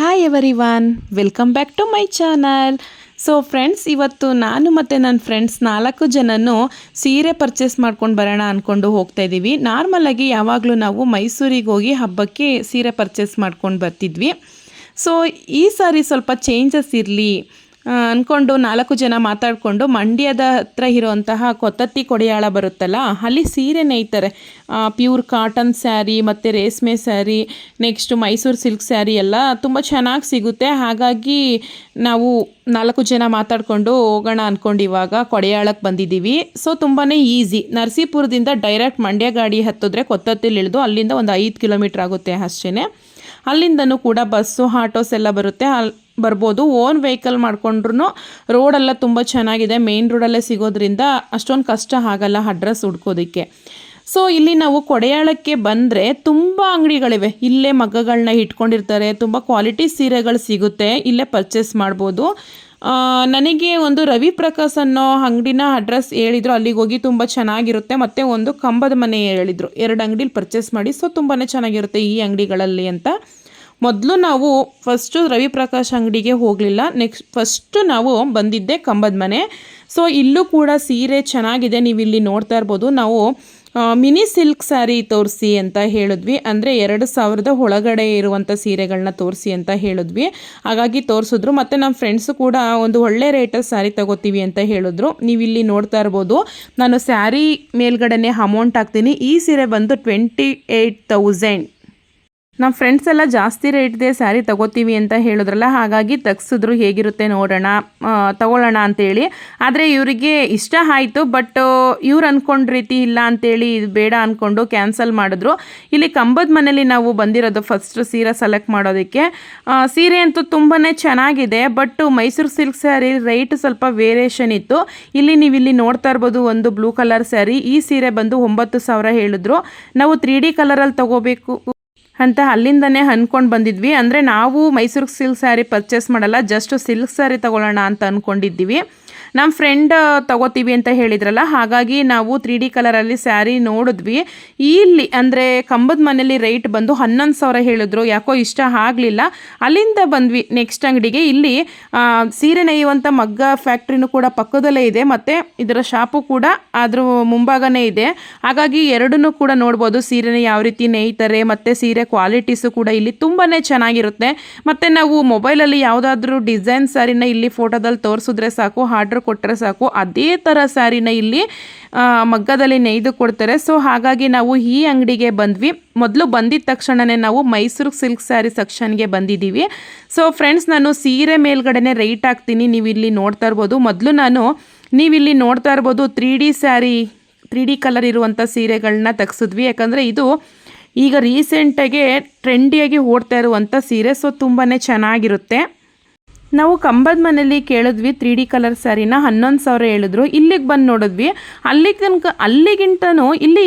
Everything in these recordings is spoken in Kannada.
Everyone welcome back to my channel so friends ಇವತ್ತು ನಾನು ಮತ್ತು ನನ್ನ ಫ್ರೆಂಡ್ಸ್ ನಾಲ್ಕು ಜನನು ಸೀರೆ ಪರ್ಚೇಸ್ ಮಾಡ್ಕೊಂಡು ಬರೋಣ ಅಂದ್ಕೊಂಡು ಹೋಗ್ತಾ ಇದ್ದೀವಿ ನಾರ್ಮಲಾಗಿ ಯಾವಾಗಲೂ ನಾವು ಮೈಸೂರಿಗೆ ಹೋಗಿ ಹಬ್ಬಕ್ಕೆ ಸೀರೆ ಪರ್ಚೇಸ್ ಮಾಡ್ಕೊಂಡು ಬರ್ತಿದ್ವಿ. ಸೊ ಈ ಸಾರಿ ಸ್ವಲ್ಪ ಚೇಂಜಸ್ ಇರಲಿ. ಅಂದ್ಕೊಂಡು ನಾಲ್ಕು ಜನ ಮಾತಾಡಿಕೊಂಡು ಮಂಡ್ಯದ ಹತ್ರ ಇರೋವಂತಹ ಕೊತ್ತತ್ತಿ ಕೊಡೆಯಾಳ ಬರುತ್ತಲ್ಲ, ಅಲ್ಲಿ ಸೀರೆ ನೇಯ್ತಾರೆ. ಪ್ಯೂರ್ ಕಾಟನ್ ಸ್ಯಾರಿ ಮತ್ತು ರೇಷ್ಮೆ ಸ್ಯಾರಿ ನೆಕ್ಸ್ಟ್ ಮೈಸೂರು ಸಿಲ್ಕ್ ಸ್ಯಾರಿ ಎಲ್ಲ ತುಂಬ ಚೆನ್ನಾಗಿ ಸಿಗುತ್ತೆ. ಹಾಗಾಗಿ ನಾವು ನಾಲ್ಕು ಜನ ಮಾತಾಡಿಕೊಂಡು ಹೋಗೋಣ ಅಂದ್ಕೊಂಡು ಇವಾಗ ಕೊಡೆಯಾಳಕ್ಕೆ ಬಂದಿದ್ದೀವಿ. ಸೊ ತುಂಬಾ ಈಸಿ ನರಸೀಪುರದಿಂದ ಡೈರೆಕ್ಟ್ ಮಂಡ್ಯ ಗಾಡಿ ಹತ್ತಿದ್ರೆ ಕೊತ್ತತ್ತಿಲಿ ಇಳಿದು ಅಲ್ಲಿಂದ ಒಂದು ಐದು ಕಿಲೋಮೀಟ್ರ್ ಆಗುತ್ತೆ ಅಷ್ಟೇ ಅಲ್ಲಿಂದನೂ ಕೂಡ ಬಸ್ಸು ಆಟೋಸ್ ಎಲ್ಲ ಬರುತ್ತೆ. ಅಲ್ಲಿ ಬರ್ಬೋದು. ಓನ್ ವೆಹಿಕಲ್ ಮಾಡಿಕೊಂಡ್ರು ರೋಡೆಲ್ಲ ತುಂಬ ಚೆನ್ನಾಗಿದೆ. ಮೇನ್ ರೋಡಲ್ಲೇ ಸಿಗೋದ್ರಿಂದ ಅಷ್ಟೊಂದು ಕಷ್ಟ ಆಗಲ್ಲ ಅಡ್ರೆಸ್ ಹುಡ್ಕೋದಕ್ಕೆ. ಸೊ ಇಲ್ಲಿ ನಾವು ಕೊಡೆಯಾಳಕ್ಕೆ ಬಂದರೆ ತುಂಬ ಅಂಗಡಿಗಳಿವೆ. ಇಲ್ಲೇ ಮಗ್ಗಗಳನ್ನ ಇಟ್ಕೊಂಡಿರ್ತಾರೆ. ತುಂಬ ಕ್ವಾಲಿಟಿ ಸೀರೆಗಳು ಸಿಗುತ್ತೆ. ಇಲ್ಲೇ ಪರ್ಚೇಸ್ ಮಾಡ್ಬೋದು. ನನಗೆ ಒಂದು ರವಿ ಪ್ರಕಾಶ್ ಅನ್ನೋ ಅಂಗಡಿನ ಅಡ್ರೆಸ್ ಹೇಳಿದರು. ಅಲ್ಲಿಗೆ ಹೋಗಿ ತುಂಬ ಚೆನ್ನಾಗಿರುತ್ತೆ. ಮತ್ತು ಒಂದು ಕಂಬದ ಮನೆ ಹೇಳಿದರು. ಎರಡು ಅಂಗಡಿಲಿ ಪರ್ಚೇಸ್ ಮಾಡಿ. ಸೊ ತುಂಬಾ ಚೆನ್ನಾಗಿರುತ್ತೆ ಈ ಅಂಗಡಿಗಳಲ್ಲಿ ಅಂತ. ಮೊದಲು ನಾವು ಫಸ್ಟು ರವಿಪ್ರಕಾಶ್ ಅಂಗಡಿಗೆ ಹೋಗಲಿಲ್ಲ. ನೆಕ್ಸ್ಟ್ ಫಸ್ಟು ನಾವು ಬಂದಿದ್ದೆ ಕಂಬದ ಮನೆ. ಸೊ ಇಲ್ಲೂ ಕೂಡ ಸೀರೆ ಚೆನ್ನಾಗಿದೆ ನೀವು ಇಲ್ಲಿ ನೋಡ್ತಾ ಇರ್ಬೋದು. ನಾವು ಮಿನಿ ಸಿಲ್ಕ್ ಸ್ಯಾರಿ ತೋರಿಸಿ ಅಂತ ಹೇಳಿದ್ವಿ. ಅಂದರೆ ಎರಡು ಸಾವಿರದ ಒಳಗಡೆ ಇರುವಂಥ ಸೀರೆಗಳನ್ನ ತೋರಿಸಿ ಅಂತ ಹೇಳಿದ್ವಿ. ಹಾಗಾಗಿ ತೋರಿಸಿದ್ರು. ಮತ್ತು ನಮ್ಮ ಫ್ರೆಂಡ್ಸು ಕೂಡ ಒಂದು ಒಳ್ಳೆ ರೇಟಲ್ಲಿ ಸ್ಯಾರಿ ತಗೋತೀವಿ ಅಂತ ಹೇಳಿದ್ರು. ನೀವು ಇಲ್ಲಿ ನೋಡ್ತಾ ಇರ್ಬೋದು. ನಾನು ಸ್ಯಾರಿ ಮೇಲ್ಗಡೆನೇ ಅಮೌಂಟ್ ಹಾಕ್ತೀನಿ. ಈ ಸೀರೆ ಬಂದು ಟ್ವೆಂಟಿ ಏಯ್ಟ್ ತೌಸಂಡ್ ನಮ್ಮ ಫ್ರೆಂಡ್ಸ್ ಎಲ್ಲ ಜಾಸ್ತಿ ರೇಟ್ದೆ ಸ್ಯಾರಿ ತಗೋತೀವಿ ಅಂತ ಹೇಳಿದ್ರಲ್ಲ, ಹಾಗಾಗಿ ತಗ್ಸಿದ್ರು ಹೇಗಿರುತ್ತೆ ನೋಡೋಣ ತಗೊಳ್ಳೋಣ ಅಂತೇಳಿ. ಆದರೆ ಇವರಿಗೆ ಇಷ್ಟ ಆಯಿತು ಬಟ್ ಇವ್ರು ಅಂದ್ಕೊಂಡ ರೀತಿ ಇಲ್ಲ ಅಂತೇಳಿ ಇದು ಬೇಡ ಅಂದ್ಕೊಂಡು ಕ್ಯಾನ್ಸಲ್ ಮಾಡಿದ್ರು. ಇಲ್ಲಿ ಕಂಬದ ಮನೇಲಿ ನಾವು ಬಂದಿರೋದು ಫಸ್ಟ್ ಸೀರೆ ಸೆಲೆಕ್ಟ್ ಮಾಡೋದಕ್ಕೆ. ಸೀರೆ ಅಂತೂ ತುಂಬಾ ಚೆನ್ನಾಗಿದೆ but Mysore silk sari rate ಸ್ವಲ್ಪ ವೇರಿಯೇಷನ್ ಇತ್ತು. ಇಲ್ಲಿ ನೀವು ಇಲ್ಲಿ ನೋಡ್ತಾ ಇರ್ಬೋದು ಒಂದು ಬ್ಲೂ ಕಲರ್ ಸ್ಯಾರಿ ಈ ಸೀರೆ ಬಂದು ಒಂಬತ್ತು ಸಾವಿರ ಹೇಳಿದ್ರು. ನಾವು ತ್ರೀ ಡಿ ಕಲರಲ್ಲಿ ತಗೋಬೇಕು. ಅಂತ ಅಲ್ಲಿಂದನೇ ಅಂದ್ಕೊಂಡು ಬಂದಿದ್ವಿ. ಅಂದರೆ ನಾವು ಮೈಸೂರಿಗೆ ಸಿಲ್ಕ್ ಸ್ಯಾರಿ ಪರ್ಚೇಸ್ ಮಾಡಲ್ಲ ಜಸ್ಟ್ ಸಿಲ್ಕ್ ಸ್ಯಾರಿ ತೊಗೊಳ್ಳೋಣ ಅಂತ ಅಂದ್ಕೊಂಡಿದ್ದೀವಿ ನಮ್ಮ ಫ್ರೆಂಡ್ ತಗೋತೀವಿ ಅಂತ ಹೇಳಿದ್ರಲ್ಲ, ಹಾಗಾಗಿ ನಾವು ತ್ರೀ ಡಿ ಕಲರಲ್ಲಿ ಸ್ಯಾರಿ ನೋಡಿದ್ವಿ. ಇಲ್ಲಿ ಅಂದರೆ ಕಂಬದ ಮನೇಲಿ ರೇಟ್ ಬಂದು ಹನ್ನೊಂದು ಸಾವಿರ ಹೇಳಿದ್ರು. ಯಾಕೋ ಇಷ್ಟ ಆಗಲಿಲ್ಲ. ಅಲ್ಲಿಂದ ಬಂದ್ವಿ ನೆಕ್ಸ್ಟ್ ಅಂಗಡಿಗೆ. ಇಲ್ಲಿ ಸೀರೆ ನೇಯುವಂಥ ಮಗ್ಗ ಫ್ಯಾಕ್ಟ್ರಿನೂ ಕೂಡ ಪಕ್ಕದಲ್ಲೇ ಇದೆ. ಮತ್ತು ಇದರ ಶಾಪು ಕೂಡ ಅದ್ರ ಮುಂಭಾಗನೇ ಇದೆ. ಹಾಗಾಗಿ ಎರಡನ್ನೂ ಕೂಡ ನೋಡ್ಬೋದು. ಸೀರೆನ ಯಾವ ರೀತಿ ನೇಯ್ತಾರೆ, ಮತ್ತು ಸೀರೆ ಕ್ವಾಲಿಟೀಸು ಕೂಡ ಇಲ್ಲಿ ತುಂಬಾ ಚೆನ್ನಾಗಿರುತ್ತೆ. ಮತ್ತು ನಾವು ಮೊಬೈಲಲ್ಲಿ ಯಾವುದಾದ್ರೂ ಡಿಸೈನ್ ಸ್ಯಾರಿನ ಇಲ್ಲಿ ಫೋಟೋದಲ್ಲಿ ತೋರಿಸಿದ್ರೆ ಸಾಕು. ಆರ್ಡ್ರ್ ಕೊಟ್ಟರೆ ಸಾಕು. ಅದೇ ಥರ ಸ್ಯಾರಿನ ಇಲ್ಲಿ ಮಗ್ಗದಲ್ಲಿ ನೇಯ್ದು ಕೊಡ್ತಾರೆ. ಸೊ ಹಾಗಾಗಿ ನಾವು ಈ ಅಂಗಡಿಗೆ ಬಂದ್ವಿ. ಮೊದಲು ಬಂದಿದ್ದ ತಕ್ಷಣವೇ ನಾವು ಮೈಸೂರು ಸಿಲ್ಕ್ ಸ್ಯಾರಿ ಸೆಕ್ಷನ್ಗೆ ಬಂದಿದ್ದೀವಿ. ಸೊ ಫ್ರೆಂಡ್ಸ್ ನಾನು ಸೀರೆ ಮೇಲ್ಗಡೆನೆ ರೈಟ್ ಹಾಕ್ತೀನಿ. ನೀವು ಇಲ್ಲಿ ನೋಡ್ತಾ ಇರ್ಬೋದು. ಮೊದಲು ನಾನು ನೀವಿಲ್ಲಿ ನೋಡ್ತಾ ಇರ್ಬೋದು three D sari three D colour ಇರುವಂಥ ಸೀರೆಗಳನ್ನ ತೆಗ್ಸಿದ್ವಿ. ಯಾಕಂದರೆ ಇದು ಈಗ ರೀಸೆಂಟಾಗೆ ಟ್ರೆಂಡಿಯಾಗಿ ಓಡ್ತಾ ಇರುವಂಥ ಸೀರೆ. ಸೊ ತುಂಬಾ ಚೆನ್ನಾಗಿರುತ್ತೆ. ನಾವು ಕಂಬದ ಮನೇಲಿ ಕೇಳಿದ್ವಿ ತ್ರೀ ಡಿ ಕಲರ್ ಸ್ಯಾರಿನ, ಹನ್ನೊಂದು ಸಾವಿರ ಹೇಳಿದ್ರು. ಇಲ್ಲಿಗೆ ಬಂದು ನೋಡಿದ್ವಿ. ಅಲ್ಲಿಗೆ ಅಲ್ಲಿಗಿಂತನೂ ಇಲ್ಲಿ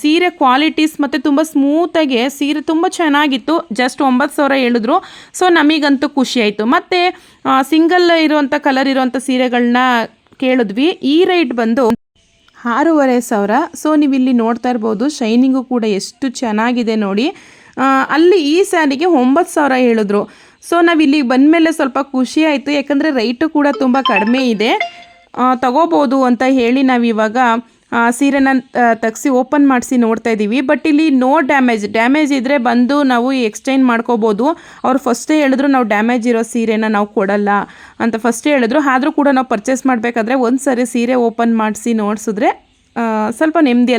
ಸೀರೆ ಕ್ವಾಲಿಟೀಸ್ ಮತ್ತು ತುಂಬ ಸ್ಮೂತಾಗಿ ಸೀರೆ ತುಂಬ ಚೆನ್ನಾಗಿತ್ತು. ಜಸ್ಟ್ ಒಂಬತ್ತು ಸಾವಿರ ಹೇಳಿದ್ರು. ಸೊ ನಮಗಂತೂ ಖುಷಿ ಆಯಿತು. ಮತ್ತು ಸಿಂಗಲ್ ಇರುವಂಥ ಕಲರ್ ಇರುವಂಥ ಸೀರೆಗಳನ್ನ ಕೇಳಿದ್ವಿ. ಈ ರೈಟ್ ಬಂದು ಆರೂವರೆ ಸಾವಿರ. ಸೊ ನೀವು ಇಲ್ಲಿ ನೋಡ್ತಾ ಇರ್ಬೋದು ಶೈನಿಂಗು ಕೂಡ ಎಷ್ಟು ಚೆನ್ನಾಗಿದೆ ನೋಡಿ. ಅಲ್ಲಿ ಈ ಸ್ಯಾರಿಗೆ ಒಂಬತ್ತು ಸಾವಿರ ಹೇಳಿದ್ರು. ಸೊ ನಾವು ಇಲ್ಲಿಗೆ ಬಂದಮೇಲೆ ಸ್ವಲ್ಪ ಖುಷಿ ಆಯಿತು. ಯಾಕಂದರೆ ರೈಟು ಕೂಡ ತುಂಬ ಕಡಿಮೆ ಇದೆ. ತಗೋಬೋದು ಅಂತ ಹೇಳಿ ನಾವು ಇವಾಗ ಸೀರೆನ ತೆಗ್ಸಿ ಓಪನ್ ಮಾಡಿಸಿ ನೋಡ್ತಾ ಇದ್ದೀವಿ ಬಟ್ ಇಲ್ಲಿ ನೋ ಡ್ಯಾಮೇಜ್ ಡ್ಯಾಮೇಜ್ ಇದ್ದರೆ ಬಂದು ನಾವು ಎಕ್ಸ್ಚೇಂಜ್ ಮಾಡ್ಕೋಬೋದು. ಅವ್ರು ಫಸ್ಟೇ ಹೇಳಿದ್ರು ನಾವು ಡ್ಯಾಮೇಜ್ ಇರೋ ಸೀರೆನ ನಾವು ಕೊಡಲ್ಲ ಅಂತ ಫಸ್ಟೇ ಹೇಳಿದ್ರು. ಆದರೂ ಕೂಡ ನಾವು ಪರ್ಚೇಸ್ ಮಾಡಬೇಕಾದ್ರೆ ಒಂದು ಸರಿ ಸೀರೆ ಓಪನ್ ಮಾಡಿಸಿ ನೋಡಿಸಿದ್ರೆ ಸ್ವಲ್ಪ ನೆಮ್ಮದಿ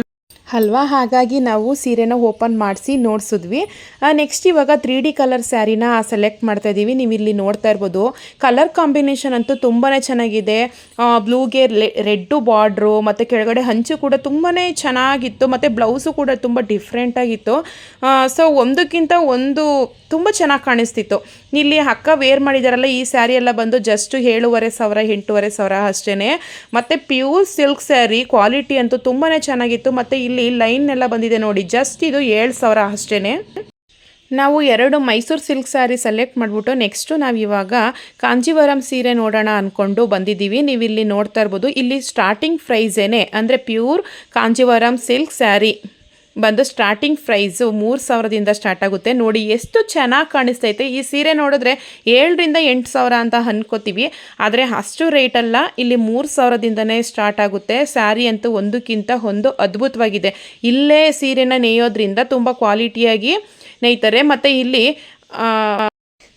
ಅಲ್ವಾ? ಹಾಗಾಗಿ ನಾವು ಸೀರೆನ ಓಪನ್ ಮಾಡಿಸಿ ನೋಡಿಸಿದ್ವಿ. ನೆಕ್ಸ್ಟ್ ಇವಾಗ ತ್ರೀ ಡಿ ಕಲರ್ ಸ್ಯಾರಿನ ಸೆಲೆಕ್ಟ್ ಮಾಡ್ತಾ ಇದ್ದೀವಿ ನೀವು ಇಲ್ಲಿ ನೋಡ್ತಾ ಇರ್ಬೋದು. ಕಲರ್ ಕಾಂಬಿನೇಷನ್ ಅಂತೂ ತುಂಬಾ ಚೆನ್ನಾಗಿದೆ. ಬ್ಲೂಗೆ ರೆಡ್ಡು ಬಾರ್ಡ್ರು ಮತ್ತು ಕೆಳಗಡೆ ಹಂಚು ಕೂಡ ತುಂಬಾ ಚೆನ್ನಾಗಿತ್ತು. ಮತ್ತು ಬ್ಲೌಸು ಕೂಡ ತುಂಬ ಡಿಫ್ರೆಂಟಾಗಿತ್ತು ಸೊ ಒಂದಕ್ಕಿಂತ ಒಂದು ತುಂಬ ಚೆನ್ನಾಗಿ ಕಾಣಿಸ್ತಿತ್ತು. ಇಲ್ಲಿ ಅಕ್ಕ ವೇರ್ ಮಾಡಿದಾರಲ್ಲ, ಈ ಸ್ಯಾರಿ ಎಲ್ಲ ಬಂದು ಜಸ್ಟ್ ಏಳುವರೆ ಸಾವಿರ, ಎಂಟೂವರೆ ಸಾವಿರ ಅಷ್ಟೇ ಮತ್ತು ಪ್ಯೂರ್ ಸಿಲ್ಕ್ ಸ್ಯಾರಿ ಕ್ವಾಲಿಟಿ ಅಂತೂ ತುಂಬಾ ಚೆನ್ನಾಗಿತ್ತು. ಮತ್ತು ಇಲ್ಲಿ ಲೈನ್ ಎಲ್ಲ ಬಂದಿದೆ ನೋಡಿ. ಜಸ್ಟ್ ಇದು ಏಳು ಸಾವಿರ ಅಷ್ಟೇ ನಾವು ಎರಡು ಮೈಸೂರು ಸಿಲ್ಕ್ ಸ್ಯಾರಿ ಸೆಲೆಕ್ಟ್ ಮಾಡಿಬಿಟ್ಟು ನೆಕ್ಸ್ಟು ನಾವು ಇವಾಗ ಕಾಂಜೀವರಂ ಸೀರೆ ನೋಡೋಣ ಅಂದ್ಕೊಂಡು ಬಂದಿದ್ದೀವಿ. ನೀವು ಇಲ್ಲಿ ನೋಡ್ತಾ ಇರ್ಬೋದು. ಇಲ್ಲಿ ಸ್ಟಾರ್ಟಿಂಗ್ ಪ್ರೈಸೇನೆ ಅಂದರೆ ಪ್ಯೂರ್ ಕಾಂಜೀವರಂ ಸಿಲ್ಕ್ ಸ್ಯಾರಿ. ಬಂದು ಸ್ಟಾರ್ಟಿಂಗ್ ಪ್ರೈಸು ಮೂರು ಸಾವಿರದಿಂದ ಸ್ಟಾರ್ಟ್ ಆಗುತ್ತೆ. ನೋಡಿ ಎಷ್ಟು ಚೆನ್ನಾಗಿ ಕಾಣಿಸ್ತೈತೆ. ಈ ಸೀರೆ ನೋಡಿದ್ರೆ ಏಳರಿಂದ ಎಂಟು ಸಾವಿರ ಅಂತ ಅನ್ಕೋತೀವಿ. ಆದರೆ ಅಷ್ಟು ರೇಟಲ್ಲ ಇಲ್ಲಿ ಮೂರು ಸಾವಿರದಿಂದನೇ ಸ್ಟಾರ್ಟ್ ಆಗುತ್ತೆ. ಸ್ಯಾರಿ ಅಂತೂ ಒಂದಕ್ಕಿಂತ ಒಂದು ಅದ್ಭುತವಾಗಿದೆ. ಇಲ್ಲೇ ಸೀರೆನ ನೇಯೋದ್ರಿಂದ ತುಂಬ ಕ್ವಾಲಿಟಿಯಾಗಿ ನೇಯ್ತಾರೆ. ಮತ್ತು ಇಲ್ಲಿ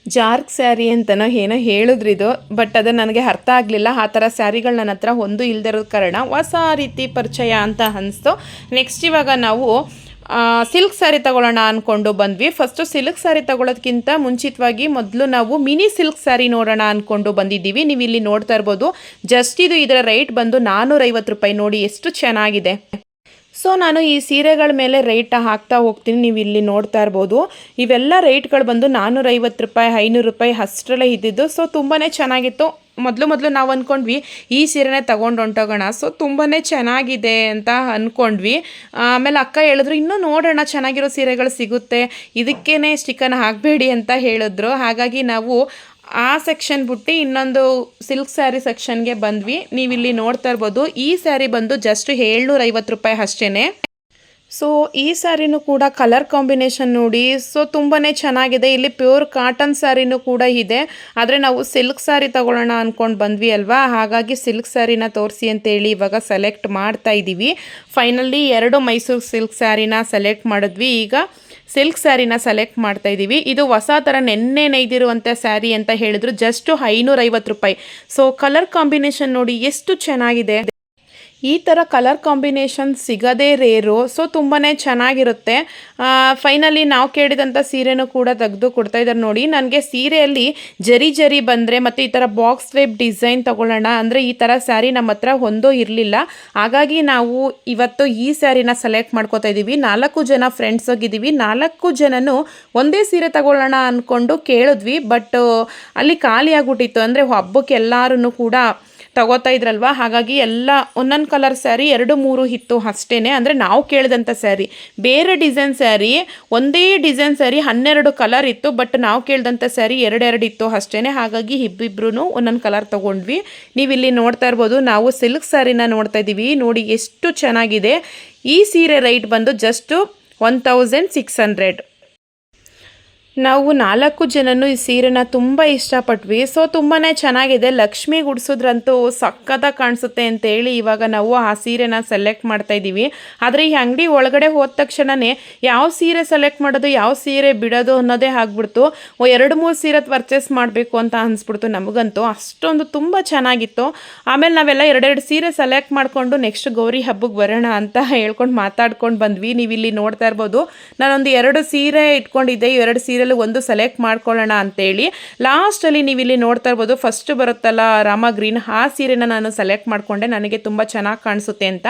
ಜಾರ್ಕ್ ಸ್ಯಾರಿ ಅಂತನೋ ಏನೋ ಹೇಳಿದ್ರು ಇದು ಬಟ್ ಅದು ನನಗೆ ಅರ್ಥ ಆಗಲಿಲ್ಲ. ಆ ಥರ ಸ್ಯಾರಿಗಳು ನನ್ನ ಹತ್ರ ಒಂದು ಇಲ್ದಿರೋ ಕಾರಣ ಹೊಸ ರೀತಿ ಪರಿಚಯ ಅಂತ ಅನಿಸ್ತು. ನೆಕ್ಸ್ಟ್ ಇವಾಗ ನಾವು ಸಿಲ್ಕ್ ಸ್ಯಾರಿ ತಗೊಳ್ಳೋಣ ಅಂದ್ಕೊಂಡು ಬಂದ್ವಿ. ಫಸ್ಟು ಸಿಲ್ಕ್ ಸ್ಯಾರಿ ತಗೊಳ್ಳೋದಕ್ಕಿಂತ ಮುಂಚಿತವಾಗಿ ಮೊದಲು ನಾವು ಮಿನಿ ಸಿಲ್ಕ್ ಸ್ಯಾರಿ ನೋಡೋಣ ಅಂದ್ಕೊಂಡು ಬಂದಿದ್ದೀವಿ. ನೀವು ಇಲ್ಲಿ ನೋಡ್ತಾ ಇರ್ಬೋದು. ಜಸ್ಟ್ ಇದು ಇದರ ರೇಟ್ ಬಂದು ನಾನ್ನೂರೈವತ್ತು ರೂಪಾಯಿ ನೋಡಿ ಎಷ್ಟು ಚೆನ್ನಾಗಿದೆ. ಸೊ ನಾನು ಈ ಸೀರೆಗಳ ಮೇಲೆ ರೇಟ್ ಹಾಕ್ತಾ ಹೋಗ್ತೀನಿ. ನೀವು ಇಲ್ಲಿ ನೋಡ್ತಾ ಇರ್ಬೋದು. ಇವೆಲ್ಲ ರೇಟ್ಗಳು ಬಂದು ನಾನ್ನೂರೈವತ್ತು ರೂಪಾಯಿ, ಐನೂರು ರೂಪಾಯಿ ಅಷ್ಟರಲ್ಲೇ ಇದ್ದಿದ್ದು. ಸೊ ತುಂಬಾ ಚೆನ್ನಾಗಿತ್ತು. ಮೊದಲು ಮೊದಲು ನಾವು ಅಂದ್ಕೊಂಡ್ವಿ ಈ ಸೀರೆನೇ ತೊಗೊಂಡು ಹೊಂಟೋಗೋಣ. ಸೊ ತುಂಬಾ ಚೆನ್ನಾಗಿದೆ ಅಂತ ಅಂದ್ಕೊಂಡ್ವಿ ಆಮೇಲೆ ಅಕ್ಕ ಹೇಳಿದ್ರು, ಇನ್ನೂ ನೋಡೋಣ, ಚೆನ್ನಾಗಿರೋ ಸೀರೆಗಳು ಸಿಗುತ್ತೆ. ಇದಕ್ಕೇ ಸ್ಟಿಕ್ಕನ್ನು ಹಾಕಬೇಡಿ ಅಂತ ಹೇಳಿದ್ರು. ಹಾಗಾಗಿ ನಾವು ಆ ಸೆಕ್ಷನ್ ಬಿಟ್ಟು ಇನ್ನೊಂದು ಸಿಲ್ಕ್ ಸ್ಯಾರಿ ಸೆಕ್ಷನ್ಗೆ ಬಂದ್ವಿ. ನೀವು ಇಲ್ಲಿ ನೋಡ್ತಾ ಇರ್ಬೋದು, ಈ ಸ್ಯಾರಿ ಬಂದು ಜಸ್ಟ್ ಏಳ್ನೂರ ಐವತ್ತು ರೂಪಾಯಿ ಅಷ್ಟೇ ಸೊ ಈ ಸ್ಯಾರಿನೂ ಕೂಡ ಕಲರ್ ಕಾಂಬಿನೇಷನ್ ನೋಡಿ ಸೊ ತುಂಬಾ ಚೆನ್ನಾಗಿದೆ. ಇಲ್ಲಿ ಪ್ಯೂರ್ ಕಾಟನ್ ಸ್ಯಾರಿನೂ ಕೂಡ ಇದೆ. ಆದರೆ ನಾವು ಸಿಲ್ಕ್ ಸ್ಯಾರಿ ತಗೊಳ್ಳೋಣ ಅಂದ್ಕೊಂಡು ಬಂದ್ವಿ ಅಲ್ವಾ? ಹಾಗಾಗಿ ಸಿಲ್ಕ್ ಸ್ಯಾರಿನ ತೋರಿಸಿ ಅಂತೇಳಿ ಇವಾಗ ಸೆಲೆಕ್ಟ್ ಮಾಡ್ತಾ ಇದ್ದೀವಿ ಫೈನಲಿ ಎರಡು ಮೈಸೂರು ಸಿಲ್ಕ್ ಸ್ಯಾರಿನ ಸೆಲೆಕ್ಟ್ ಮಾಡಿದ್ವಿ. ಈಗ ಸಿಲ್ಕ್ ಸ್ಯಾರಿನ ಸೆಲೆಕ್ಟ್ ಮಾಡ್ತಾ ಇದ್ದೀವಿ ಇದು ಹೊಸ ಥರ ನೆನ್ನೆ ನೈದಿರುವಂಥ ಸ್ಯಾರಿ ಅಂತ ಹೇಳಿದ್ರು. ಜಸ್ಟ್ ಐನೂರೈವತ್ತು ರೂಪಾಯಿ. ಸೊ ಕಲರ್ ಕಾಂಬಿನೇಷನ್ ನೋಡಿ ಎಷ್ಟು ಚೆನ್ನಾಗಿದೆ. ಈ ಥರ ಕಲರ್ ಕಾಂಬಿನೇಷನ್ ಸಿಗೋದೇ ರೇರು ಸೊ ತುಂಬಾ ಚೆನ್ನಾಗಿರುತ್ತೆ. ಫೈನಲಿ ನಾವು ಕೇಳಿದಂಥ ಸೀರೆನೂ ಕೂಡ ತೆಗೆದು ಕೊಡ್ತಾ ಇದ್ದಾರೆ ನೋಡಿ. ನನಗೆ ಸೀರೆಯಲ್ಲಿ ಜರಿ ಜರಿ ಬಂದರೆ ಮತ್ತು ಈ ಥರ ಬಾಕ್ಸ್ ವೇಪ್ ಡಿಸೈನ್ ತೊಗೊಳ್ಳೋಣ ಅಂದರೆ ಈ ಥರ ಸ್ಯಾರಿ ನಮ್ಮ ಹತ್ರ ಹೊಂದೋ ಇರಲಿಲ್ಲ. ಹಾಗಾಗಿ ನಾವು ಇವತ್ತು ಈ ಸ್ಯಾರಿನ ಸೆಲೆಕ್ಟ್ ಮಾಡ್ಕೋತಾ ಇದ್ದೀವಿ ನಾಲ್ಕು ಜನ ಫ್ರೆಂಡ್ಸ್ ಹೋಗಿದ್ದೀವಿ ನಾಲ್ಕು ಜನನು ಒಂದೇ ಸೀರೆ ತಗೊಳ್ಳೋಣ ಅಂದ್ಕೊಂಡು ಕೇಳಿದ್ವಿ. ಬಟ್ ಅಲ್ಲಿ ಖಾಲಿ ಆಗ್ಬಿಟ್ಟಿತ್ತು ಅಂದರೆ ಹಬ್ಬಕ್ಕೆ ಎಲ್ಲರೂ ಕೂಡ ತಗೋತಾ ಇದ್ರಲ್ವ? ಹಾಗಾಗಿ ಎಲ್ಲ ಒಂದೊಂದು ಕಲರ್ ಸ್ಯಾರಿ ಎರಡು ಮೂರು ಇತ್ತು ಅಷ್ಟೇ ಅಂದರೆ ನಾವು ಕೇಳಿದಂಥ ಸ್ಯಾರಿ ಬೇರೆ ಡಿಸೈನ್ ಸ್ಯಾರಿ ಒಂದೇ ಡಿಸೈನ್ ಸ್ಯಾರಿ ಹನ್ನೆರಡು ಕಲರ್ ಇತ್ತು ಬಟ್ ನಾವು ಕೇಳಿದಂಥ ಸ್ಯಾರಿ ಎರಡೆರಡು ಇತ್ತು ಅಷ್ಟೇ ಹಾಗಾಗಿ ಇಬ್ಬಿಬ್ರು ಒಂದೊಂದು ಕಲರ್ ತೊಗೊಂಡ್ವಿ. ನೀವು ಇಲ್ಲಿ ನೋಡ್ತಾ ಇರ್ಬೋದು, ನಾವು ಸಿಲ್ಕ್ ಸ್ಯಾರಿನ ನೋಡ್ತಾ ಇದ್ದೀವಿ. ನೋಡಿ ಎಷ್ಟು ಚೆನ್ನಾಗಿದೆ. ಈ ಸೀರೆ ರೈಟ್ ಬಂದು just one thousand six hundred ನಾವು ನಾಲ್ಕು ಜನನು ಈ ಸೀರೆನ ತುಂಬ ಇಷ್ಟಪಟ್ವಿ. ಸೊ ತುಂಬಾ ಚೆನ್ನಾಗಿದೆ. ಲಕ್ಷ್ಮಿ ಗುಡಿಸೋದ್ರಂತೂ ಸಕ್ಕತ್ತಾಗಿ ಕಾಣಿಸುತ್ತೆ ಅಂತೇಳಿ ಇವಾಗ ನಾವು ಆ ಸೀರೆನ ಸೆಲೆಕ್ಟ್ ಮಾಡ್ತಾ ಇದ್ದೀವಿ. ಆದರೆ ಈ ಅಂಗಡಿ ಒಳಗಡೆ ಹೋದ ತಕ್ಷಣವೇ ಯಾವ ಸೀರೆ ಸೆಲೆಕ್ಟ್ ಮಾಡೋದು, ಯಾವ ಸೀರೆ ಬಿಡೋದು ಅನ್ನೋದೇ ಆಗ್ಬಿಡ್ತು. ಎರಡು ಮೂರು ಸೀರೆ ಪರ್ಚೇಸ್ ಮಾಡಬೇಕು ಅಂತ ಅನಿಸ್ಬಿಡ್ತು ನಮಗಂತೂ. ಅಷ್ಟೊಂದು ತುಂಬ ಚೆನ್ನಾಗಿತ್ತು. ಆಮೇಲೆ ನಾವೆಲ್ಲ ಎರಡೆರಡು ಸೀರೆ ಸೆಲೆಕ್ಟ್ ಮಾಡಿಕೊಂಡು ನೆಕ್ಸ್ಟ್ ಗೌರಿ ಹಬ್ಬಕ್ಕೆ ಬರೋಣ ಅಂತ ಹೇಳ್ಕೊಂಡು ಮಾತಾಡ್ಕೊಂಡು ಬಂದ್ವಿ. ನೀವು ಇಲ್ಲಿ ನೋಡ್ತಾ ಇರ್ಬೋದು. ನಾನೊಂದು ಎರಡು ಸೀರೆ ಇಟ್ಕೊಂಡಿದ್ದೆ. ಎರಡು ಎರಡು ಸೀರೆಲಿ ಒಂದು ಸೆಲೆಕ್ಟ್ ಮಾಡ್ಕೊಳ್ಳೋಣ ಅಂತೇಳಿ. ಲಾಸ್ಟಲ್ಲಿ ನೀವು ಇಲ್ಲಿ ನೋಡ್ತಾ ಇರ್ಬೋದು ಫಸ್ಟ್ ಬರುತ್ತಲ್ಲ ರಾಮ ಗ್ರೀನ್ ಆ ಸೀರೆನ ನಾನು ಸೆಲೆಕ್ಟ್ ಮಾಡಿಕೊಂಡೆ. ನನಗೆ ತುಂಬ ಚೆನ್ನಾಗಿ ಕಾಣಿಸುತ್ತೆ ಅಂತ.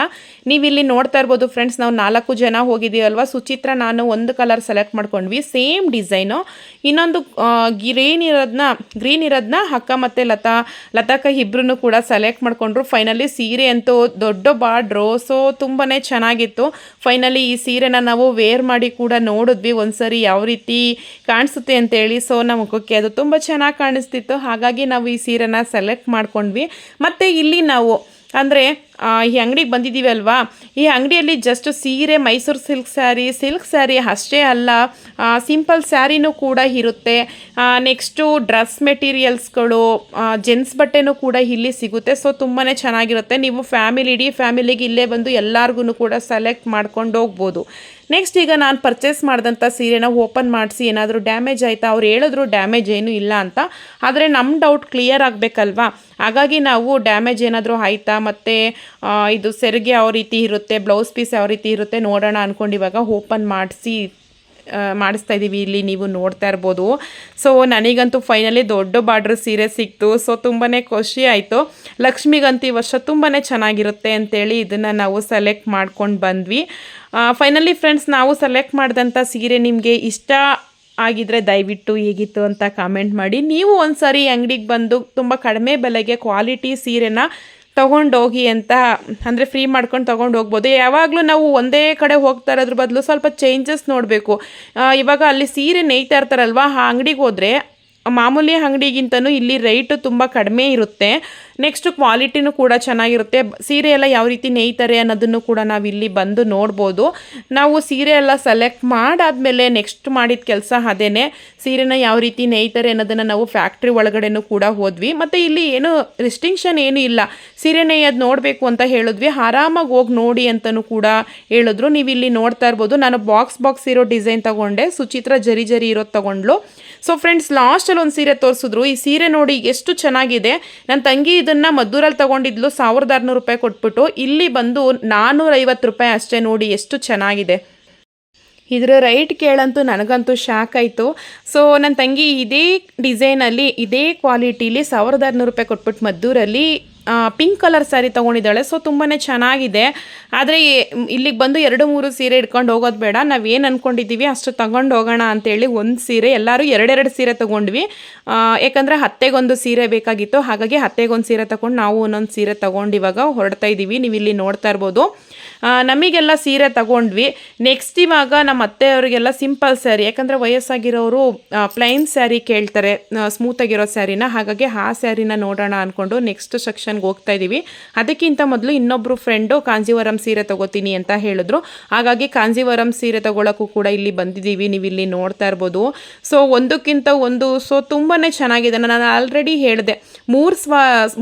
ನೀವು ಇಲ್ಲಿ ನೋಡ್ತಾ ಇರ್ಬೋದು ಫ್ರೆಂಡ್ಸ್ ನಾವು ನಾಲ್ಕು ಜನ ಹೋಗಿದ್ದೀವಲ್ವ? ಸುಚಿತ್ರ ನಾನು ಒಂದು ಕಲರ್ ಸೆಲೆಕ್ಟ್ ಮಾಡ್ಕೊಂಡ್ವಿ ಸೇಮ್ ಡಿಸೈನು ಇನ್ನೊಂದು ಗ್ರೀನ್ ಇರೋದನ್ನ ಗ್ರೀನ್ ಇರೋದನ್ನ ಅಕ್ಕ ಮತ್ತು ಲತಾ ಲತಾಕ ಇಬ್ರು ಕೂಡ ಸೆಲೆಕ್ಟ್ ಮಾಡಿಕೊಂಡ್ರು. ಫೈನಲಿ ಸೀರೆ ಅಂತೂ ದೊಡ್ಡ ಬಾರ್ಡ್ರು ಸೊ ತುಂಬಾ ಚೆನ್ನಾಗಿತ್ತು. ಫೈನಲಿ ಈ ಸೀರೆನ ನಾವು ವೇರ್ ಮಾಡಿ ಕೂಡ ನೋಡಿದ್ವಿ. ಒಂದ್ಸರಿ ಯಾವ ರೀತಿ ಕಾಣಿಸುತ್ತೆ ಅಂತೇಳಿ. ಸೊ ನಮಗೋಕೆ ಅದು ತುಂಬ ಚೆನ್ನಾಗಿ ಕಾಣಿಸ್ತಿತ್ತು. ಹಾಗಾಗಿ ನಾವು ಈ ಸೀರೆನ ಸೆಲೆಕ್ಟ್ ಮಾಡ್ಕೊಂಡ್ವಿ. ಮತ್ತು ಇಲ್ಲಿ ನಾವು, ಅಂದರೆ ಈ ಅಂಗಡಿಗೆ ಬಂದಿದ್ದೀವಿ ಅಲ್ವಾ? ಈ ಅಂಗಡಿಯಲ್ಲಿ ಜಸ್ಟ್ ಸೀರೆ, Mysuru silk saree silk saree ಅಷ್ಟೇ ಅಲ್ಲ ಸಿಂಪಲ್ ಸ್ಯಾರಿನೂ ಕೂಡ ಇರುತ್ತೆ. ನೆಕ್ಸ್ಟು ಡ್ರೆಸ್ ಮೆಟೀರಿಯಲ್ಸ್ಗಳು ಜೆಂಟ್ಸ್ ಬಟ್ಟೆನೂ ಕೂಡ ಇಲ್ಲಿ ಸಿಗುತ್ತೆ. ಸೊ ತುಂಬಾ ಚೆನ್ನಾಗಿರುತ್ತೆ. ನೀವು ಫ್ಯಾಮಿಲಿ ಇಡೀ ಫ್ಯಾಮಿಲಿಗೆ ಇಲ್ಲೇ ಬಂದು ಎಲ್ಲರಿಗೂ ಕೂಡ ಸೆಲೆಕ್ಟ್ ಮಾಡ್ಕೊಂಡು ಹೋಗ್ಬೋದು. ನೆಕ್ಸ್ಟ್ ಈಗ ನಾನು ಪರ್ಚೇಸ್ ಮಾಡಿದಂಥ ಸೀರೆನ ಓಪನ್ ಮಾಡಿಸಿ, ಏನಾದರೂ ಡ್ಯಾಮೇಜ್ ಆಯಿತಾ? ಅವ್ರು ಹೇಳಿದ್ರು ಡ್ಯಾಮೇಜ್ ಏನೂ ಇಲ್ಲ ಅಂತ. ಆದರೆ ನಮ್ಮ ಡೌಟ್ ಕ್ಲಿಯರ್ ಆಗಬೇಕಲ್ವಾ? ಹಾಗಾಗಿ ನಾವು ಡ್ಯಾಮೇಜ್ ಏನಾದರೂ ಆಯಿತಾ? ಮತ್ತು ಇದು ಸೆರಿಗೆ ಯಾವ ರೀತಿ ಇರುತ್ತೆ ಬ್ಲೌಸ್ ಪೀಸ್ ಯಾವ ರೀತಿ ಇರುತ್ತೆ ನೋಡೋಣ ಅಂದ್ಕೊಂಡು ಇವಾಗ ಓಪನ್ ಮಾಡಿಸಿ ಮಾಡಿಸ್ತಾ ಇದ್ದೀವಿ ಇಲ್ಲಿ ನೀವು ನೋಡ್ತಾ ಇರ್ಬೋದು. ಸೊ ನನಗಂತೂ ಫೈನಲಿ ದೊಡ್ಡ ಬಾರ್ಡ್ರ್ ಸೀರೆ ಸಿಕ್ತು. ಸೊ ತುಂಬಾ ಖುಷಿ ಆಯಿತು. ಲಕ್ಷ್ಮಿಗಂತೂ ಈ ವರ್ಷ ತುಂಬಾ ಚೆನ್ನಾಗಿರುತ್ತೆ ಅಂತೇಳಿ ಇದನ್ನು ನಾವು ಸೆಲೆಕ್ಟ್ ಮಾಡ್ಕೊಂಡು ಬಂದ್ವಿ. ಫೈನಲಿ ಫ್ರೆಂಡ್ಸ್ ನಾವು ಸೆಲೆಕ್ಟ್ ಮಾಡಿದಂಥ ಸೀರೆ ನಿಮಗೆ ಇಷ್ಟ ಆಗಿದ್ರೆ ದಯವಿಟ್ಟು ಹೇಗಿತ್ತು ಅಂತ ಕಾಮೆಂಟ್ ಮಾಡಿ. ನೀವು ಒಂದು ಸಾರಿ ಅಂಗಡಿಗೆ ಬಂದು ತುಂಬ ಕಡಿಮೆ ಬೆಲೆಗೆ ಕ್ವಾಲಿಟಿ ಸೀರೆನ ತೊಗೊಂಡೋಗಿ ಅಂತ, ಅಂದರೆ ಫ್ರೀ ಮಾಡ್ಕೊಂಡು ತೊಗೊಂಡು ಹೋಗ್ಬೋದು. ಯಾವಾಗಲೂ ನಾವು ಒಂದೇ ಕಡೆ ಹೋಗ್ತಾ ಇರೋದ್ರ ಬದಲು ಸ್ವಲ್ಪ ಚೇಂಜಸ್ ನೋಡಬೇಕು. ಇವಾಗ ಅಲ್ಲಿ ಸೀರೆ ನೇಯ್ತಾ ಇರ್ತಾರಲ್ವ, ಆ ಅಂಗಡಿಗೆ ಹೋದರೆ ಮಾಮೂಲಿ ಅಂಗಡಿಗಿಂತನೂ ಇಲ್ಲಿ ರೇಟು ತುಂಬ ಕಡಿಮೆ ಇರುತ್ತೆ. ನೆಕ್ಸ್ಟ್ ಕ್ವಾಲಿಟಿನೂ ಕೂಡ ಚೆನ್ನಾಗಿರುತ್ತೆ. ಸೀರೆ ಎಲ್ಲ ಯಾವ ರೀತಿ ನೇಯ್ತಾರೆ ಅನ್ನೋದನ್ನು ಕೂಡ ನಾವು ಇಲ್ಲಿ ಬಂದು ನೋಡ್ಬೋದು. ನಾವು ಸೀರೆ ಎಲ್ಲ ಸೆಲೆಕ್ಟ್ ಮಾಡಾದಮೇಲೆ ನೆಕ್ಸ್ಟ್ ಮಾಡಿದ ಕೆಲಸ ಅದೇನೆ. ಸೀರೆನ ಯಾವ ರೀತಿ ನೇಯ್ತಾರೆ ಅನ್ನೋದನ್ನು ನಾವು ಫ್ಯಾಕ್ಟ್ರಿ ಒಳಗಡೆನೂ ಕೂಡ ಹೋದ್ವಿ. ಮತ್ತು ಇಲ್ಲಿ ಏನು ರಿಸ್ಟಿಂಕ್ಷನ್ ಏನು ಇಲ್ಲ. ಸೀರೆ ನೇಯೋದು ನೋಡಬೇಕು ಅಂತ ಹೇಳಿದ್ವಿ. ಆರಾಮಾಗಿ ಹೋಗಿ ನೋಡಿ ಅಂತಲೂ ಕೂಡ ಹೇಳಿದ್ರು. ನೀವು ಇಲ್ಲಿ ನೋಡ್ತಾ ಇರ್ಬೋದು. ನಾನು ಬಾಕ್ಸ್ ಬಾಕ್ಸ್ ಇರೋ ಡಿಸೈನ್ ತಗೊಂಡೆ. ಸುಚಿತ್ರ ಜರಿ ಜರಿ ಇರೋದು ತಗೊಂಡ್ಲು ಸೊ ಫ್ರೆಂಡ್ಸ್ ಲಾಸ್ಟಲ್ಲಿ ಒಂದು ಸೀರೆ ತೋರಿಸಿದ್ರು. ಈ ಸೀರೆ ನೋಡಿ ಎಷ್ಟು ಚೆನ್ನಾಗಿದೆ. ನನ್ನ ತಂಗಿ ಇದನ್ನು ಮದ್ದೂರಲ್ಲಿ ತಗೊಂಡಿದ್ಲು ಸಾವಿರದ ಆರುನೂರು ರೂಪಾಯಿ ಕೊಟ್ಬಿಟ್ಟು, ಇಲ್ಲಿ ಬಂದು ನಾನ್ನೂರೈವತ್ತು ರೂಪಾಯಿ ಅಷ್ಟೇ ನೋಡಿ ಎಷ್ಟು ಚೆನ್ನಾಗಿದೆ. ಇದರ ರೈಟ್ ಕೇಳಂತೂ ನನಗಂತೂ ಶಾಕ್ ಆಯಿತು. ಸೊ ನನ್ನ ತಂಗಿ ಇದೇ ಡಿಸೈನಲ್ಲಿ ಇದೇ ಕ್ವಾಲಿಟೀಲಿ ಸಾವಿರದ ಆರುನೂರು ರೂಪಾಯಿ ಕೊಟ್ಬಿಟ್ಟು ಮದ್ದೂರಲ್ಲಿ ಪಿಂಕ್ ಕಲರ್ ಸ್ಯಾರಿ ತೊಗೊಂಡಿದ್ದಾಳೆ. ಸೊ ತುಂಬಾ ಚೆನ್ನಾಗಿದೆ. ಆದರೆ ಇಲ್ಲಿಗೆ ಬಂದು ಎರಡು ಮೂರು ಸೀರೆ ಇಟ್ಕೊಂಡು ಹೋಗೋದು ಬೇಡ. ನಾವೇನು ಅಂದ್ಕೊಂಡಿದ್ದೀವಿ ಅಷ್ಟು ತಗೊಂಡು ಹೋಗೋಣ ಅಂತೇಳಿ ಒಂದು ಸೀರೆ, ಎಲ್ಲರೂ ಎರಡೆರಡು ಸೀರೆ ತೊಗೊಂಡ್ವಿ. ಯಾಕಂದರೆ ಹತ್ತೆಗೊಂದು ಸೀರೆ ಬೇಕಾಗಿತ್ತು. ಹಾಗಾಗಿ ಹತ್ತೆಗೊಂದು ಸೀರೆ ತೊಗೊಂಡು ನಾವು ಒಂದೊಂದು ಸೀರೆ ತೊಗೊಂಡು ಇವಾಗ ಹೊರಡ್ತಾ ಇದ್ದೀವಿ. ನೀವು ಇಲ್ಲಿ ನೋಡ್ತಾ ಇರ್ಬೋದು. ನಮಗೆಲ್ಲ ಸೀರೆ ತಗೊಂಡ್ವಿ. ನೆಕ್ಸ್ಟ್ ಇವಾಗ ನಮ್ಮ ಅತ್ತೆಯವರಿಗೆಲ್ಲ ಸಿಂಪಲ್ ಸ್ಯಾರಿ ಯಾಕಂದರೆ ವಯಸ್ಸಾಗಿರೋರು ಪ್ಲೈನ್ ಸ್ಯಾರಿ ಕೇಳ್ತಾರೆ. ಸ್ಮೂತಾಗಿರೋ ಸ್ಯಾರಿನ ಹಾಗಾಗಿ ಆ ಸ್ಯಾರಿನ ನೋಡೋಣ ಅಂದ್ಕೊಂಡು ನೆಕ್ಸ್ಟ್ ಹೋಗ್ತಾ ಇದ್ದೀವಿ ಅದಕ್ಕಿಂತ ಮೊದಲು ಇನ್ನೊಬ್ಬರು ಫ್ರೆಂಡು ಕಾಂಜೀವರಂ ಸೀರೆ ತಗೋತೀನಿ ಅಂತ ಹೇಳಿದ್ರು. ಹಾಗಾಗಿ ಕಾಂಜೀವರಂ ಸೀರೆ ತೊಗೊಳಕ್ಕೂ ಕೂಡ ಇಲ್ಲಿ ಬಂದಿದ್ದೀವಿ ನೀವು ಇಲ್ಲಿ ನೋಡ್ತಾ ಇರ್ಬೋದು. ಸೊ ಒಂದಕ್ಕಿಂತ ಒಂದು ಸೊ ತುಂಬಾ ಚೆನ್ನಾಗಿದೆ. ನಾನು ಆಲ್ರೆಡಿ ಹೇಳಿದೆ. ಮೂರು ಸ್ವ,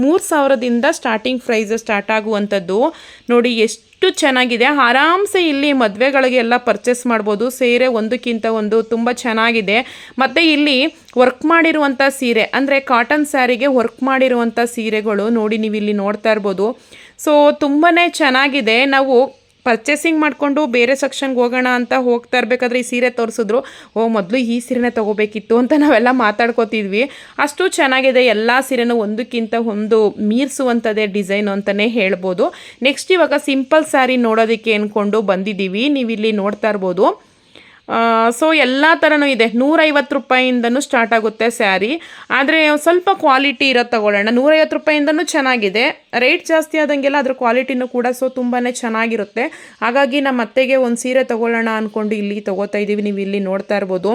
ಮೂರು ಸಾವಿರದಿಂದ ಸ್ಟಾರ್ಟಿಂಗ್ ಪ್ರೈಸ್ ಸ್ಟಾರ್ಟ್ ಆಗುವಂಥದ್ದು. ನೋಡಿ, ಎಷ್ಟು ಚೆನ್ನಾಗಿದೆ. ಆರಾಮ್ಸೆ ಇಲ್ಲಿ ಮದುವೆಗಳಿಗೆಲ್ಲ ಪರ್ಚೇಸ್ ಮಾಡ್ಬೋದು. ಸೀರೆ ಒಂದಕ್ಕಿಂತ ಒಂದು ತುಂಬ ಚೆನ್ನಾಗಿದೆ. ಮತ್ತು ಇಲ್ಲಿ ವರ್ಕ್ ಮಾಡಿರುವಂಥ ಸೀರೆ, ಅಂದರೆ ಕಾಟನ್ ಸ್ಯಾರಿಗೆ ವರ್ಕ್ ಮಾಡಿರುವಂಥ ಸೀರೆಗಳು ನೋಡಿ ನೀವು ಇಲ್ಲಿ ನೋಡ್ತಾ ಇರ್ಬೋದು. ಸೊ ತುಂಬಾ ಚೆನ್ನಾಗಿದೆ. ನಾವು ಪರ್ಚೇಸಿಂಗ್ ಮಾಡಿಕೊಂಡು ಬೇರೆ ಸೆಕ್ಷನ್ಗೆ ಹೋಗೋಣ ಅಂತ ಹೋಗ್ತಾ ಇರಬೇಕಾದ್ರೆ ಈ ಸೀರೆ ತೋರಿಸಿದ್ರು. ಓ, ಮೊದಲು ಈ ಸೀರೆನೇ ತೊಗೋಬೇಕಿತ್ತು ಅಂತ ನಾವೆಲ್ಲ ಮಾತಾಡ್ಕೋತಿದ್ವಿ. ಅಷ್ಟು ಚೆನ್ನಾಗಿದೆ, ಎಲ್ಲ ಸೀರೆನೂ ಒಂದಕ್ಕಿಂತ ಒಂದು ಮೀರಿಸುವಂಥದ್ದೇ ಡಿಸೈನ್ ಅಂತಲೇ ಹೇಳ್ಬೋದು. ನೆಕ್ಸ್ಟ್ ಇವಾಗ ಸಿಂಪಲ್ ಸ್ಯಾರಿ ನೋಡೋದಕ್ಕೆ ಅಂದ್ಕೊಂಡು ಬಂದಿದ್ದೀವಿ. ನೀವು ಇಲ್ಲಿ ನೋಡ್ತಾ ಇರ್ಬೋದು. ಸೊ ಎಲ್ಲ ಥರನೂ ಇದೆ. ನೂರೈವತ್ತು ರೂಪಾಯಿಂದನೂ ಸ್ಟಾರ್ಟ್ ಆಗುತ್ತೆ ಸ್ಯಾರಿ. ಆದರೆ ಸ್ವಲ್ಪ ಕ್ವಾಲಿಟಿ ಇರೋದು ತಗೊಳ್ಳೋಣ. ನೂರೈವತ್ತು ರೂಪಾಯಿಂದನೂ ಚೆನ್ನಾಗಿದೆ. ರೇಟ್ ಜಾಸ್ತಿ ಆದಂಗೆಲ್ಲ ಅದ್ರ ಕ್ವಾಲಿಟಿನೂ ಕೂಡ ಸೊ ತುಂಬಾ ಚೆನ್ನಾಗಿರುತ್ತೆ. ಹಾಗಾಗಿ ನಮ್ಮ ಅತ್ತೆಗೆ ಒಂದು ಸೀರೆ ತೊಗೊಳ್ಳೋಣ ಅಂದ್ಕೊಂಡು ಇಲ್ಲಿ ತೊಗೋತಾ ಇದ್ದೀವಿ ನೀವು ಇಲ್ಲಿ ನೋಡ್ತಾ ಇರ್ಬೋದು.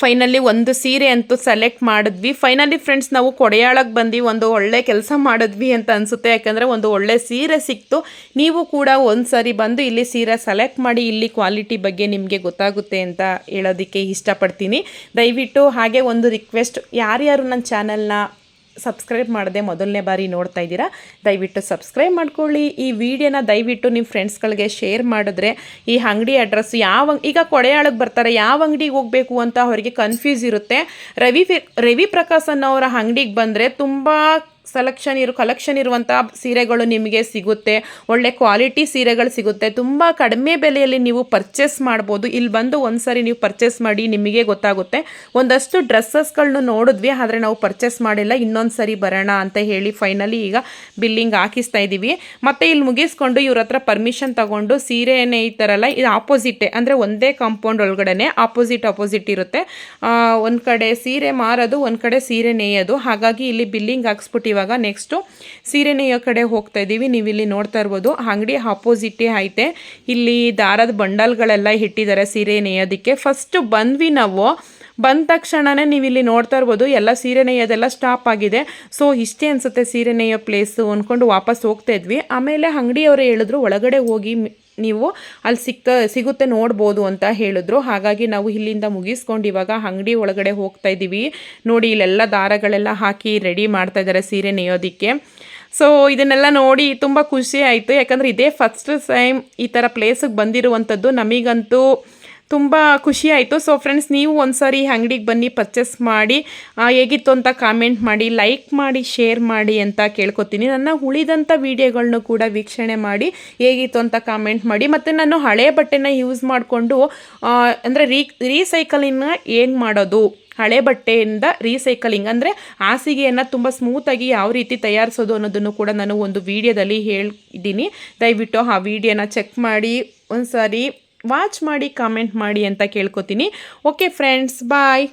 ಫೈನಲಿ ಒಂದು ಸೀರೆ ಅಂತೂ ಸೆಲೆಕ್ಟ್ ಮಾಡಿದ್ವಿ. ಫೈನಲಿ ಫ್ರೆಂಡ್ಸ್ ನಾವು ಕೊಡೆಯಾಳಕ್ಕೆ ಬಂದು ಒಂದು ಒಳ್ಳೆ ಕೆಲಸ ಮಾಡಿದ್ವಿ ಅಂತ ಅನಿಸುತ್ತೆ. ಯಾಕಂದರೆ ಒಂದು ಒಳ್ಳೆ ಸೀರೆ ಸಿಕ್ತು. ನೀವು ಕೂಡ ಒಂದು ಸರಿ ಬಂದು ಇಲ್ಲಿ ಸೀರೆ ಸೆಲೆಕ್ಟ್ ಮಾಡಿ, ಇಲ್ಲಿ ಕ್ವಾಲಿಟಿ ಬಗ್ಗೆ ನಿಮಗೆ ಗೊತ್ತಾಗುತ್ತೆ ಅಂತ ಹೇಳೋದಕ್ಕೆ ಇಷ್ಟಪಡ್ತೀನಿ. ದಯವಿಟ್ಟು ಹಾಗೆ ಒಂದು ರಿಕ್ವೆಸ್ಟ್ ಯಾರ್ಯಾರು ನನ್ನ ಚಾನಲ್ನ ಸಬ್ಸ್ಕ್ರೈಬ್ ಮಾಡದೆ ಮೊದಲನೇ ಬಾರಿ ನೋಡ್ತಾ ಇದ್ದೀರಾ, ದಯವಿಟ್ಟು ಸಬ್ಸ್ಕ್ರೈಬ್ ಮಾಡ್ಕೊಳ್ಳಿ. ಈ ವಿಡಿಯೋನ ದಯವಿಟ್ಟು ನಿಮ್ಮ ಫ್ರೆಂಡ್ಸ್ಗಳಿಗೆ ಶೇರ್ ಮಾಡಿದ್ರೆ ಈ ಅಂಗಡಿ ಅಡ್ರೆಸ್ ಯಾವ ಈಗ ಕೊಡೆಯಾಳಕ್ಕೆ ಬರ್ತಾರೆ, ಯಾವ ಅಂಗಡಿಗೆ ಹೋಗಬೇಕು ಅಂತ ಅವರಿಗೆ ಕನ್ಫ್ಯೂಸ್ ಇರುತ್ತೆ. ರವಿ ರವಿ ಪ್ರಕಾಶ್ ಅವರ ಅಂಗಡಿಗೆ ಬಂದರೆ ತುಂಬ ಸೆಲೆಕ್ಷನ್ ಇರೋ ಕಲೆಕ್ಷನ್ ಇರುವಂಥ ಸೀರೆಗಳು ನಿಮಗೆ ಸಿಗುತ್ತೆ. ಒಳ್ಳೆ ಕ್ವಾಲಿಟಿ ಸೀರೆಗಳು ಸಿಗುತ್ತೆ. ತುಂಬ ಕಡಿಮೆ ಬೆಲೆಯಲ್ಲಿ ನೀವು ಪರ್ಚೇಸ್ ಮಾಡ್ಬೋದು. ಇಲ್ಲಿ ಬಂದು ಒಂದು ನೀವು ಪರ್ಚೇಸ್ ಮಾಡಿ ನಿಮಗೆ ಗೊತ್ತಾಗುತ್ತೆ. ಒಂದಷ್ಟು ಡ್ರೆಸ್ಸಸ್ಗಳನ್ನ ನೋಡಿದ್ವಿ, ಆದರೆ ನಾವು ಪರ್ಚೇಸ್ ಮಾಡಿಲ್ಲ. ಇನ್ನೊಂದು ಸರಿ ಬರೋಣ ಅಂತ ಹೇಳಿ ಫೈನಲಿ ಈಗ ಬಿಲ್ಲಿಂಗ್ ಹಾಕಿಸ್ತಾ ಇದ್ದೀವಿ ಮತ್ತು ಇಲ್ಲಿ ಮುಗಿಸ್ಕೊಂಡು ಇವ್ರ ಹತ್ರ ಪರ್ಮಿಷನ್ ತಗೊಂಡು ಸೀರೆನೇ ಈ ಥರ ಎಲ್ಲ ಇದು ಆಪೋಸಿಟೇ ಅಂದರೆ ಒಂದೇ ಕಾಂಪೌಂಡ್ ಒಳಗಡೆ ಆಪೋಸಿಟ್ ಆಪೋಸಿಟ್ ಇರುತ್ತೆ. ಒಂದು ಕಡೆ ಸೀರೆ ಮಾರೋದು, ಒಂದು ಕಡೆ ಸೀರೆ ನೇಯೋದು. ಹಾಗಾಗಿ ಇಲ್ಲಿ ಬಿಲ್ಲಿಂಗ್ ಹಾಕ್ಸ್ಬಿಟ್ಟು ಇವಾಗ ನೆಕ್ಸ್ಟು ಸೀರೆ ನೇಯೋ ಕಡೆ ಹೋಗ್ತಾ ಇದ್ದೀವಿ. ನೀವು ಇಲ್ಲಿ ನೋಡ್ತಾ ಇರ್ಬೋದು, ಅಂಗಡಿ ಆಪೋಸಿಟೇ ಐತೆ. ಇಲ್ಲಿ ದಾರದ ಬಂಡಲ್ಗಳೆಲ್ಲ ಇಟ್ಟಿದ್ದಾರೆ ಸೀರೆ ನೇಯೋದಕ್ಕೆ ಫಸ್ಟು ಬಂದ್ವಿ ನಾವು. ಬಂದ ತಕ್ಷಣನೇ ನೀವು ಇಲ್ಲಿ ನೋಡ್ತಾ ಇರ್ಬೋದು, ಎಲ್ಲ ಸೀರೆ ನೇಯೋದೆಲ್ಲ ಸ್ಟಾಪ್ ಆಗಿದೆ. ಸೊ ಇಷ್ಟೇ ಅನಿಸುತ್ತೆ ಸೀರೆ ನೇಯೋ ಪ್ಲೇಸು ಅಂದ್ಕೊಂಡು ವಾಪಸ್ ಹೋಗ್ತಾ ಇದ್ವಿ. ಆಮೇಲೆ ಅಂಗಡಿಯವರು ಹೇಳಿದ್ರು, ಒಳಗಡೆ ಹೋಗಿ ನೀವು ಅಲ್ಲಿ ಸಿಕ್ಕ ಸಿಗುತ್ತೆ ನೋಡ್ಬೋದು ಅಂತ ಹೇಳಿದ್ರು. ಹಾಗಾಗಿ ನಾವು ಇಲ್ಲಿಂದ ಮುಗಿಸ್ಕೊಂಡು ಇವಾಗ ಅಂಗಡಿ ಒಳಗಡೆ ಹೋಗ್ತಾ ಇದ್ದೀವಿ. ನೋಡಿ, ಇಲ್ಲೆಲ್ಲ ದಾರಗಳೆಲ್ಲ ಹಾಕಿ ರೆಡಿ ಮಾಡ್ತಾ ಇದ್ದಾರೆ ಸೀರೆ ನೇಯೋದಕ್ಕೆ. ಸೊ ಇದನ್ನೆಲ್ಲ ನೋಡಿ ತುಂಬ ಖುಷಿ ಆಯಿತು. ಯಾಕಂದರೆ ಇದೇ ಫಸ್ಟ್ ಟೈಮ್ ಈ ಥರ ಪ್ಲೇಸಿಗೆ ಬಂದಿರುವಂಥದ್ದು ನಮಗಂತೂ ತುಂಬ ಖುಷಿ ಆಯಿತು. ಸೊ ಫ್ರೆಂಡ್ಸ್ ನೀವು ಒಂದ್ಸರಿ ಅಂಗಡಿಗೆ ಬನ್ನಿ ಪರ್ಚೇಸ್ ಮಾಡಿ ಹೇಗಿತ್ತು ಅಂತ ಕಾಮೆಂಟ್ ಮಾಡಿ ಲೈಕ್ ಮಾಡಿ ಶೇರ್ ಮಾಡಿ ಅಂತ ಕೇಳ್ಕೊತೀನಿ. ನನ್ನ ಉಳಿದಂಥ ವೀಡಿಯೋಗಳನ್ನೂ ಕೂಡ ವೀಕ್ಷಣೆ ಮಾಡಿ, ಹೇಗಿತ್ತು ಅಂತ ಕಾಮೆಂಟ್ ಮಾಡಿ. ಮತ್ತು ನಾನು ಹಳೆ ಬಟ್ಟೆನ ಯೂಸ್ ಮಾಡಿಕೊಂಡು ಅಂದರೆ ರೀ ರೀಸೈಕಲಿಂಗ್ನ ಏನು ಮಾಡೋದು? ಹಳೆ ಬಟ್ಟೆಯಿಂದ ರೀಸೈಕಲಿಂಗ್ ಅಂದರೆ ಹಾಸಿಗೆಯನ್ನು ತುಂಬ ಸ್ಮೂತಾಗಿ ಯಾವ ರೀತಿ ತಯಾರಿಸೋದು ಅನ್ನೋದನ್ನು ಕೂಡ ನಾನು ಒಂದು ವೀಡಿಯೋದಲ್ಲಿ ಹೇಳಿದ್ದೀನಿ ದಯವಿಟ್ಟು ಆ ವೀಡಿಯೋನ ಚೆಕ್ ಮಾಡಿ ಒಂದು ಸಾರಿ ವಾಚ್ ಮಾಡಿ ಕಾಮೆಂಟ್ ಮಾಡಿ ಅಂತ ಕೇಳ್ಕೊತೀನಿ. Okay friends bye